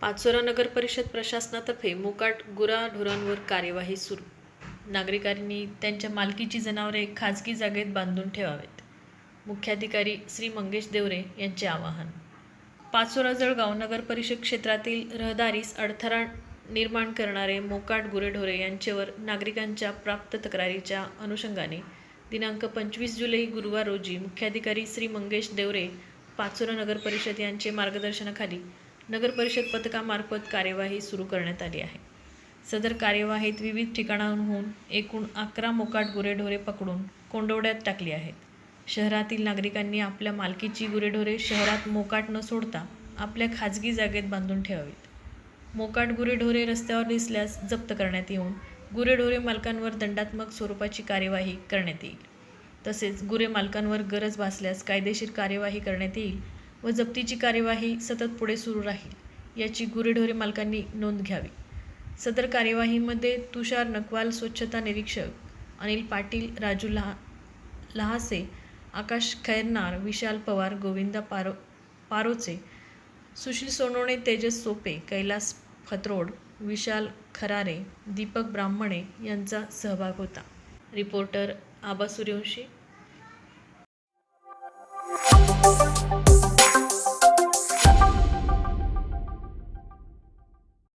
पाचोरा नगर परिषद प्रशासनातर्फे मोकाट गुराढोरांवर कार्यवाही सुरू. नागरिकांनी त्यांच्या मालकीची जनावरे खाजगी जागेत बांधून ठेवावेत. मुख्याधिकारी श्री मंगेश देवरे यांचे आवाहन. पाचोरा जळगाव नगर परिषद क्षेत्रातील रहदारीस अडथळा निर्माण करणारे मोकाट गुरेढोरे यांच्यावर नागरिकांच्या प्राप्त तक्रारीच्या अनुषंगाने दिनांक पंचवीस जुलै गुरुवार रोजी मुख्याधिकारी श्री मंगेश देवरे पाचोरा नगर परिषद यांचे मार्गदर्शनाखाली नगर परिषद पथकामार्फत कार्यवाही सुरू करण्यात आली आहे. सदर कार्यवाहीत विविध ठिकाणांहून एकूण अकरा मोकाट गुरेढोरे पकडून कोंडवड्यात टाकली आहेत. शहरातील नागरिकांनी आपल्या मालकीची गुरेढोरे शहरात मोकाट न सोडता आपल्या खाजगी जागेत बांधून ठेवावीत. मोकाट गुरेढोरे रस्त्यावर दिसल्यास जप्त करण्यात येऊन गुरेढोरे मालकांवर दंडात्मक स्वरूपाची कार्यवाही करण्यात येईल. तसेच गुरे मालकांवर गरज भासल्यास कायदेशीर कार्यवाही करण्यात येईल व जप्तीची कार्यवाही सतत पुढे सुरू राहील याची गुरेढोरे मालकांनी नोंद घ्यावी. सदर कार्यवाहीमध्ये तुषार नकवाल स्वच्छता निरीक्षक अनिल पाटील राजू लहा लहासे आकाश खैरनार विशाल पवार गोविंदा पारो पारोचे सुशील सोनवणे तेजस सोपे कैलास फतरोड विशाल खरारे दीपक ब्राह्मणे यांचा सहभाग होता. रिपोर्टर आबा सूर्यवंशी.